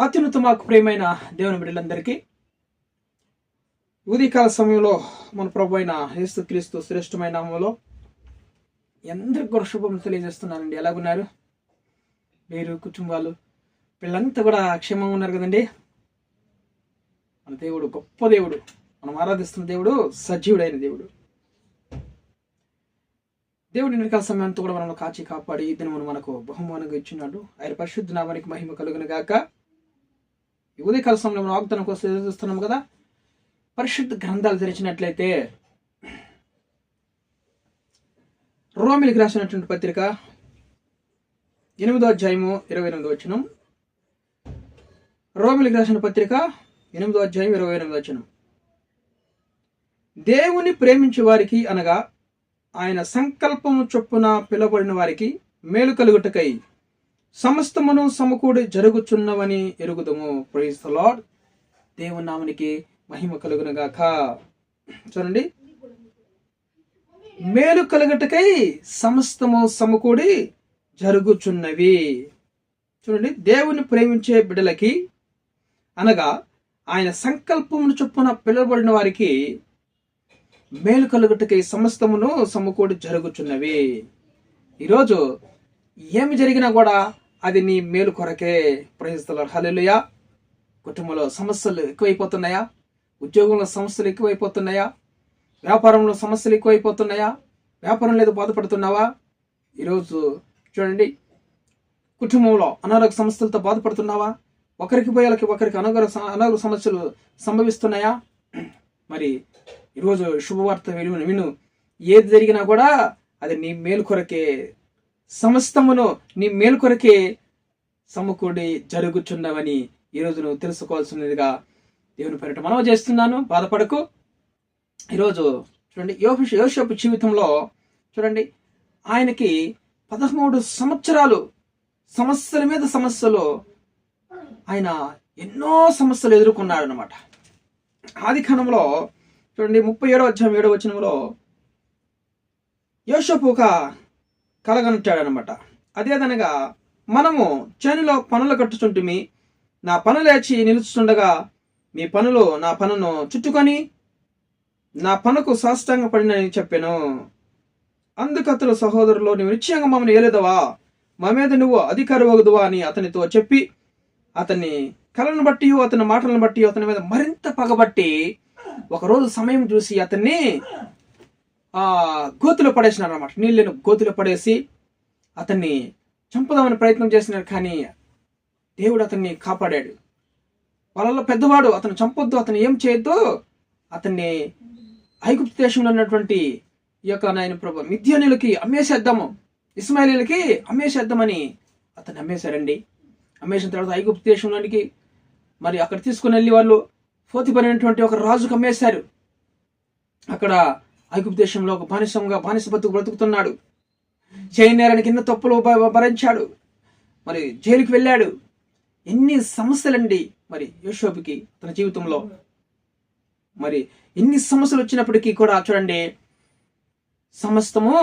అత్యున్నత మాకు ప్రేమైన దేవుని బిడ్డలందరికీ ఉదయకాల సమయంలో మన ప్రభు అయిన యేసు క్రీస్తు శ్రేష్టమైన నామంలో ఎందరికి కూడా శుభం తెలియజేస్తున్నానండి. ఎలాగున్నారు? మీరు కుటుంబాలు వీళ్ళంతా కూడా క్షేమంగా ఉన్నారు కదండి? మన దేవుడు గొప్ప దేవుడు మనం ఆరాధిస్తున్న దేవుడు సజీవుడైన దేవుడు. దేవుడి నిరకాల సమయంతో కూడా మనం కాచి కాపాడి ఈ దినమును మనకు బహుమానంగా ఇచ్చినాడు. ఆయన పరిశుద్ధ నామానికి మహిమ కలుగును గాక. ఈ ఉదయకాల సమయంలో మనం వాగ్దానం కోసం చూస్తున్నాం కదా? పరిశుద్ధ గ్రంథాలు తెరిచినట్లయితే రోమిలికి రాసినటువంటి పత్రిక ఎనిమిదో అధ్యాయము ఇరవై ఎనిమిది వచనం. రోమిలికి రాసిన పత్రిక ఎనిమిదో అధ్యాయం ఇరవై ఎనిమిది వచనం. దేవుని ప్రేమించే వారికి అనగా ఆయన సంకల్పము చొప్పున పిలువబడిన వారికి మేలు కలుగుటకై సమస్తమును సమకూడి జరుగుచున్నవని ఎరుగుదము. ప్రైజ్ ద లాడ్ దేవునామునికి మహిమ కలుగునగాక. చూడండి. మేలు కలుగుటకై సమస్తము సమకూడి జరుగుచున్నవి. చూడండి. దేవుని ప్రేమించే బిడ్డలకి అనగా ఆయన సంకల్పమును చొప్పున పిలువబడిన వారికి మేలు కలుగుటకై సమస్తమును సమకూడి జరుగుచున్నవి. ఈరోజు ఏమి జరిగినా కూడా అది నీ మేలు కొరకే. ప్రయోజనాలు హల్లెలూయా. కుటుంబంలో సమస్యలు ఎక్కువైపోతున్నాయా? ఉద్యోగంలో సమస్యలు ఎక్కువైపోతున్నాయా? వ్యాపారంలో సమస్యలు ఎక్కువైపోతున్నాయా? వ్యాపారం లేదు బాధపడుతున్నావా? ఈరోజు చూడండి. కుటుంబంలో అనారోగ్య సమస్యలతో బాధపడుతున్నావా? ఒకరికి పోయేలకి ఒకరికి అనారోగ్య అనారోగ్య సమస్యలు సంభవిస్తున్నాయా? మరి ఈరోజు శుభవార్త విను విను. ఏది జరిగినా కూడా అది నీ మేలు కొరకే. సమస్తమును నీ మేలుకొరకే సమకూడి జరుగుచున్నవని ఈరోజు నువ్వు తెలుసుకోవాల్సినదిగా దేవుని పేరిట మనవ చేస్తున్నాను. బాధపడకు. ఈరోజు చూడండి యోష యోషపు జీవితంలో చూడండి ఆయనకి పదమూడు సంవత్సరాలు సమస్యల మీద సమస్యలు ఆయన ఎన్నో సమస్యలు ఎదుర్కొన్నాడు అనమాట ఆది కాలంలో చూడండి ముప్పై ఏడో అధ్యాయం ఏడో వచనంలో యోషపు ఒక కలగనుంటాడనమాట అదేదనగా మనము చేనులో పనులు కట్టుచుంటిమి నా పనులేచి లేచి నిలుచుండగా మీ పనులు నా పనును చుట్టుకొని నా పనుకు సాష్టాంగ పడినని చెప్పాను అందుకతలు సహోదరులు నువ్వు నిశ్చయంగా మమ్మల్ని ఏలేదవా? మా మీద నువ్వు అధికారి వగదువా? అని అతనితో చెప్పి అతన్ని కళను బట్టి అతని మాటలను బట్టి అతని మీద మరింత పగబట్టి ఒకరోజు సమయం చూసి అతన్ని గోతులో పడేసినారు అనమాట నీళ్ళను గోతులో పడేసి అతన్ని చంపుదామని ప్రయత్నం చేసినారు కానీ దేవుడు అతన్ని కాపాడాడు. వాళ్ళలో పెద్దవాడు అతను చంపొద్దు అతను ఏం చేయొద్దు అతన్ని ఐగుప్తు దేశంలో ఉన్నటువంటి ఈ యొక్క నాయన ప్రభు మిథ్యానులకి అమ్మేసేద్దాము ఇస్మాయిలీలకి అమ్మేసేద్దామని అతన్ని అమ్మేశారండి. అమ్మేసిన తర్వాత ఐగుప్తు దేశంలోనికి మరి అక్కడ తీసుకుని వెళ్ళి వాళ్ళు పోతిపడినటువంటి ఒక రాజుకు అమ్మేశారు. అక్కడ ఐగుప్తు దేశంలో ఒక బానిసంగా బానిస బతుకు బ్రతుకుతున్నాడు చేయనేరానికి కింద తప్పులు భరించాడు. మరి జైలుకి వెళ్ళాడు. ఎన్ని సమస్యలండి మరి యోషోబుకి తన జీవితంలో. మరి ఎన్ని సమస్యలు వచ్చినప్పటికీ కూడా చూడండి సమస్తము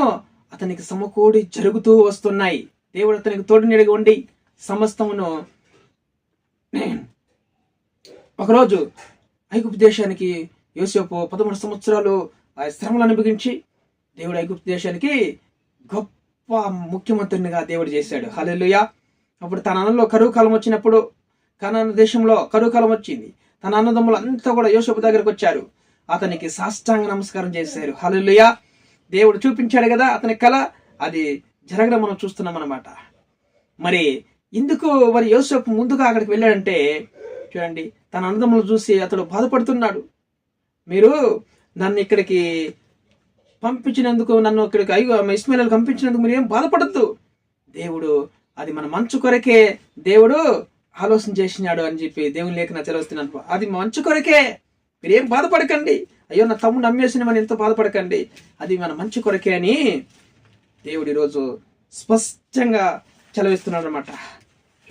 అతనికి సమకూడి జరుగుతూ వస్తున్నాయి. దేవుడు అతనికి తోడు ఉండి సమస్తమును ఒకరోజు ఐగుప్తు దేశానికి యోసేపు పదమూడు సంవత్సరాలు ఆ శ్రమలు అనుభవించి దేవుడు ఐగుప్తు దేశానికి గొప్ప ముఖ్యమంత్రినిగా దేవుడు చేశాడు. హలెలుయ అప్పుడు తన అన్నంలో కరువు కాలం వచ్చినప్పుడు కనాన దేశంలో కరువు కాలం వచ్చింది. తన అన్నదమ్ములు అంతా కూడా యోసపు దగ్గరకు వచ్చారు. అతనికి సాష్టాంగ నమస్కారం చేశారు. హలెలుయ దేవుడు చూపించాడు కదా అతని కళ. అది జరగడం మనం చూస్తున్నాం అనమాట మరి ఎందుకు మరి యోసపు ముందుగా అక్కడికి వెళ్ళాడంటే చూడండి తన అన్నదమ్ములు చూసి అతడు బాధపడుతున్నాడు. మీరు నన్ను ఇక్కడికి పంపించినందుకు నన్ను ఇక్కడికి అయ్యో ఇస్మాయిల్ పంపించినందుకు మీరు ఏం బాధపడద్దు. దేవుడు అది మన మంచు కొరకే దేవుడు ఆలోచన చేసినాడు అని చెప్పి దేవుని లేఖన చదివిస్తున్నాను. అది మంచు కొరకే. మీరు ఏం బాధపడకండి. అయ్యో నా తమ్ముడు నమ్మేసిన మనం ఎంతో బాధపడకండి. అది మన మంచు కొరకే అని దేవుడు ఈరోజు స్పష్టంగా చలవిస్తున్నాడు అనమాట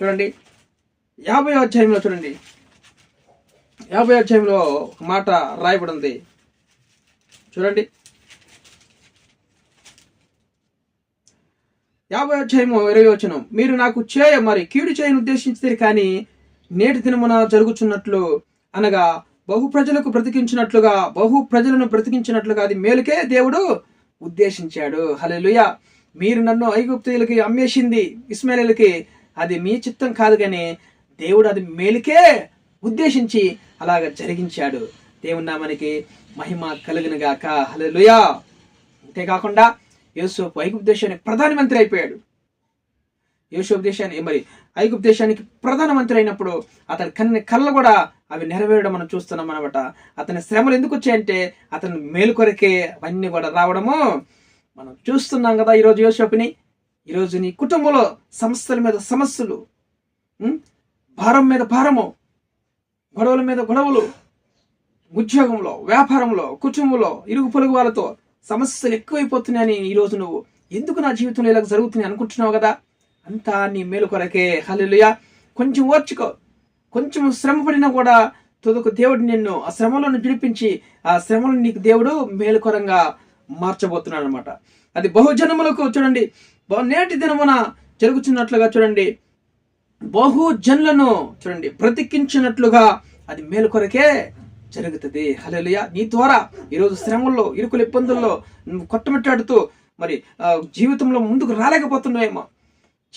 చూడండి యాభై అధ్యాయంలో చూడండి. యాభై అధ్యాయంలో ఒక మాట రాయబడి ఉంది. చూడండి. యాభై అధ్యాయము ఇరవై వచనం. మీరు నాకు చేయ మరి కీడు చేయని ఉద్దేశించారు కానీ నేటి దినమున జరుగుచున్నట్లు అనగా బహు ప్రజలకు బ్రతికించినట్లుగా బహు ప్రజలను బ్రతికించినట్లుగా అది మేలుకే దేవుడు ఉద్దేశించాడు. హల్లెలూయా. మీరు నన్ను ఐగుప్తులకి అమ్మేసింది ఇస్మాయిలకి అది మీ చిత్తం కాదు కానీ దేవుడు అది మేలుకే ఉద్దేశించి అలాగ జరిగించాడు. దేవుని నామానికి మహిమ కలిగిన హలలుయా అంతేకాకుండా యూసుఫ్ ఐగుప్తు దేశానికి ప్రధానమంత్రి అయిపోయాడు. యూసుఫ్ దేశాన్ని మరి ఐగుప్తు దేశానికి ప్రధానమంత్రి అయినప్పుడు అతని కన్ని కళ్ళ కూడా అవి నెరవేరడం మనం చూస్తున్నాం అనమాట అతని శ్రమలు ఎందుకు వచ్చాయంటే అతని మేలు కొరకే అవన్నీ కూడా రావడము మనం చూస్తున్నాం కదా ఈరోజు యోషోపుని ఈరోజు నీ కుటుంబంలో సమస్యల మీద సమస్యలు భారం మీద భారము గొడవల మీద గొడవలు ఉద్యోగంలో వ్యాపారంలో కుటుంబంలో ఇరుగు పొరుగు వాళ్ళతో సమస్యలు ఎక్కువైపోతున్నాయని ఈరోజు నువ్వు ఎందుకు నా జీవితంలో ఇలా జరుగుతున్నాయి అనుకుంటున్నావు కదా? అంతా నీ మేలు కొరకే. హల్లెలూయా. కొంచెం ఓర్చుకో. కొంచెం శ్రమ పడినా కూడా తుదకు దేవుడు నిన్ను ఆ శ్రమలను పిలిపించి ఆ శ్రమను నీకు దేవుడు మేలుకరంగా మార్చబోతున్నాడు అనమాట అది బహుజనములకు చూడండి. బహు- నేటి దినమున జరుగుతున్నట్లుగా చూడండి. బహుజనులను చూడండి. బ్రతికించినట్లుగా అది మేలు కొరకే. జరుగుతుంది. హలోలియా నీ ద్వారా ఈరోజు శ్రమల్లో ఇరుకుల ఇబ్బందుల్లో నువ్వు కొట్టమిట్టాడుతూ మరి ఆ, జీవితంలో ముందుకు రాలేకపోతున్నావేమో.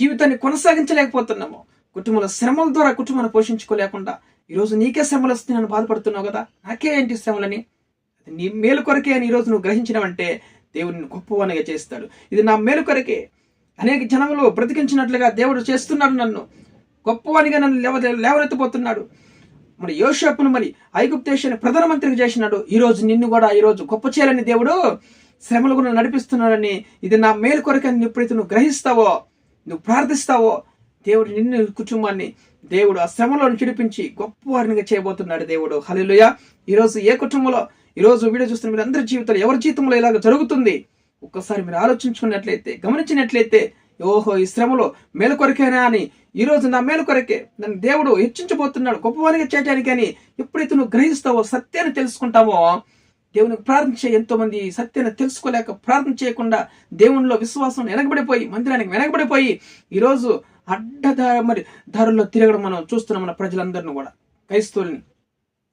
జీవితాన్ని కొనసాగించలేకపోతున్నాము. కుటుంబంలో శ్రమల ద్వారా కుటుంబాన్ని పోషించుకోలేకుండా ఈరోజు నీకే శ్రమలు నన్ను బాధపడుతున్నావు కదా? నాకే ఏంటి శ్రమలని? నీ మేలు కొరకే అని ఈరోజు నువ్వు గ్రహించినవంటే దేవుడిని గొప్పవానిగా చేస్తాడు. ఇది నా మేలు కొరకే. అనేక జనములు బ్రతికించినట్లుగా దేవుడు చేస్తున్నాడు నన్ను. గొప్పవానిగా నన్ను లేవ లేవనెత్తబోతున్నాడు. మరి యోషపును మరి ఐగుప్తేశాన్ని ప్రధానమంత్రికి చేసినాడు. ఈరోజు నిన్ను కూడా ఈ రోజు గొప్ప చేయాలని దేవుడు శ్రమలు కూడా నడిపిస్తున్నాడని ఇది నా మేలు కొరకని ఎప్పుడైతే నువ్వు గ్రహిస్తావో నువ్వు ప్రార్థిస్తావో దేవుడు నిన్ను కుటుంబాన్ని దేవుడు ఆ శ్రమలో చిడిపించి గొప్పవారినిగా చేయబోతున్నాడు దేవుడు. హలిలుయ ఈరోజు ఏ కుటుంబంలో ఈ రోజు వీడియో చూస్తున్న మీరు అందరి జీవితంలో ఎవరి జీవితంలో ఇలాగ జరుగుతుంది? ఒక్కసారి మీరు ఆలోచించుకున్నట్లయితే గమనించినట్లయితే ఓహో ఈ శ్రమలో మేలుకొరకేనా అని? ఈ రోజు నా మేలుకొరకే. నన్ను దేవుడు హెచ్చించబోతున్నాడు. గొప్పవానిగా చేయడానికి అని ఎప్పుడైతే నువ్వు గ్రహిస్తావో సత్యాన్ని తెలుసుకుంటావో దేవునికి ప్రార్థించే ఎంతో మంది సత్యాన్ని తెలుసుకోలేక ప్రార్థన చేయకుండా దేవునిలో విశ్వాసం వెనకబడిపోయి మందిరానికి వెనకబడిపోయి ఈరోజు అడ్డదారి మరి దారుల్లో తిరగడం మనం చూస్తున్నాం మన ప్రజలందరినీ కూడా. క్రైస్తవుల్ని.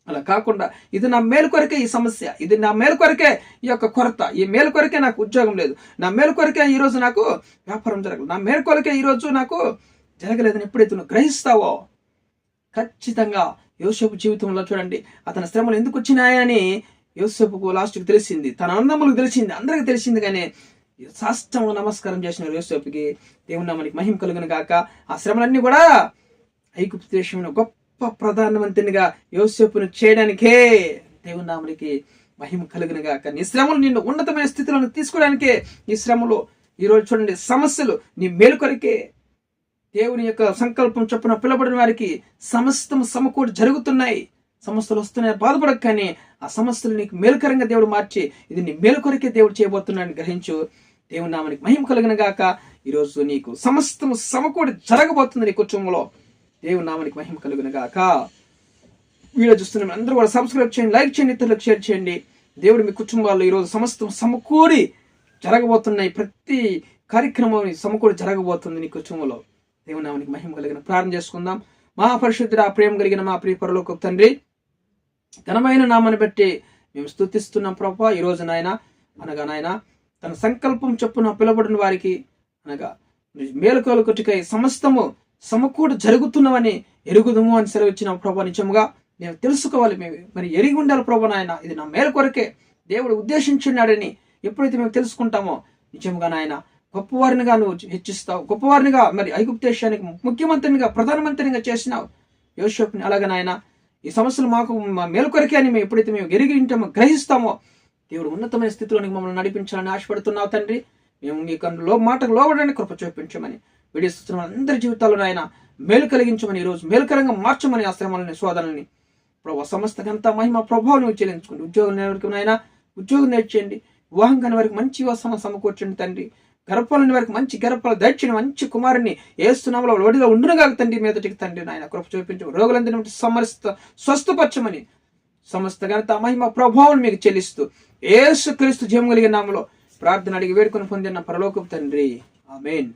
అలా కాకుండా ఇది నా మేలు కొరకే ఈ సమస్య ఇది నా మేలు కొరకే ఈ యొక్క కొరత ఈ మేలు కొరకే నాకు ఉద్యోగం లేదు నా మేలు కొరకే ఈ రోజు నాకు వ్యాపారం జరగలేదు నా మేలు కొరకే ఈ రోజు నాకు జరగలేదని ఎప్పుడైతే నువ్వు గ్రహిస్తావో ఖచ్చితంగా యోసేపు జీవితంలో చూడండి అతని శ్రమలు ఎందుకు వచ్చినాయని యోసేపుకు లాస్ట్కి తెలిసింది తన అన్నములకు తెలిసింది అందరికి తెలిసింది కానీ సాష్టంగా నమస్కారం చేసిన యోసేపుకి దేవుని నామానికి మహిమ కలుగును గాక. ఆ శ్రమలన్నీ కూడా ఐగుప్తు దేశంలో గొప్ప ప్రధానమంత్రినిగా యోసేపును చేయడానికే దేవుని నామునికి మహిమ కలిగిన గాక నీ శ్రమలు నిన్ను ఉన్నతమైన స్థితిలో తీసుకోవడానికే ఈ శ్రమలు ఈ రోజు చూడండి సమస్యలు నీ మేలు కొరకే. దేవుని యొక్క సంకల్పం చొప్పున పిలబడిన వారికి సమస్తం సమకూడి జరుగుతున్నాయి. సమస్యలు వస్తున్నాయి బాధపడక కానీ ఆ సమస్యలు నీకు మేలుకరంగా దేవుడు మార్చి ఇది నీ మేలు కొరకే దేవుడు చేయబోతున్నాడని గ్రహించు. దేవుని నామానికి మహిమ కలిగిన గాక ఈరోజు నీకు సమస్తం సమకూడి జరగబోతుంది నీ కుటుంబంలో. దేవుని నామానికి మహిమ కలిగిన గాక. వీడియో చూస్తున్న అందరూ కూడా సబ్స్క్రైబ్ చేయండి లైక్ చేయండి ఇతరులకు షేర్ చేయండి. దేవుడు మీ కుటుంబాల్లో ఈరోజు సమస్తం సమకూడి జరగబోతున్నాయి. ప్రతి కార్యక్రమం సమకూడి జరగబోతుంది నీ కుటుంబంలో. దేవుని నామానికి మహిమ కలిగిన ప్రార్థన చేసుకుందాం. మహాపరిశుద్ధుడ ప్రేమ కలిగిన మా ప్రియ పరలోక తండ్రి ఘనమైన నామాన్ని బట్టి మేము స్థుతిస్తున్నాం ప్రభా. ఈ రోజు నాయన అనగా నాయన తన సంకల్పం చొప్పున పిలబడిన వారికి అనగా మేలుకోలు కొట్టుకై సమస్తము సమకూడ జరుగుతున్నవని ఎరుగుదము అని సెలవిచ్చిన ప్రభా నిజముగా మేము తెలుసుకోవాలి. మేము మరి ఎరిగి ఉండాలి ప్రభా నాయన. ఇది నా మేలు కొరకే దేవుడు ఉద్దేశించున్నాడని ఎప్పుడైతే మేము తెలుసుకుంటామో నిజముగా నాయన గొప్పవారినిగా నువ్వు హెచ్చిస్తావు. గొప్పవారినిగా మరి ఐగుప్తేశానికి ముఖ్యమంత్రినిగా ప్రధానమంత్రినిగా చేసినావు. యోషప్ని అలాగే నాయన ఈ సమస్యలు మాకు మా మేలు కొరకే అని మేము ఎప్పుడైతే మేము ఎరిగి ఉంటామో గ్రహిస్తామో దేవుడు ఉన్నతమైన స్థితిలోనికి మమ్మల్ని నడిపించాలని ఆశపడుతున్నావు తండ్రి. మేము మీ లో మాటకు లోబడడానికి కృప చూపించమని విడిస్తున్న అందరి జీవితాల్లో ఆయన మేలు కలిగించమని ఈరోజు మేలుకరంగా మార్చమని ఆ శ్రమలని ప్రభు సమస్త మహిమ ప్రభావం చెల్లించుకోండి. ఉద్యోగం వరకు వారికి నాయన ఉద్యోగం నేర్చేయండి. వివాహం కాని వారికి మంచి వివాహం సమకూర్చండి తండ్రి. గర్భాలని వారికి మంచి గర్భాలు దర్చిన మంచి కుమారుని ఏస్తున్నాములో ఒడిలో ఉండునుగా తండ్రి మీదటికి తండ్రి నాయన. కృప చూపించు రోగులందరినీ సమస్త స్వస్థపరచమని సమస్త ఘనత మహిమ ప్రభావం మీకు చెల్లిస్తూ ఏసు క్రీస్తు జయం కలిగిన నామలో ప్రార్థన అడిగి వేడుకొని పొందిన పరలోకపు తండ్రి. ఆమెన్.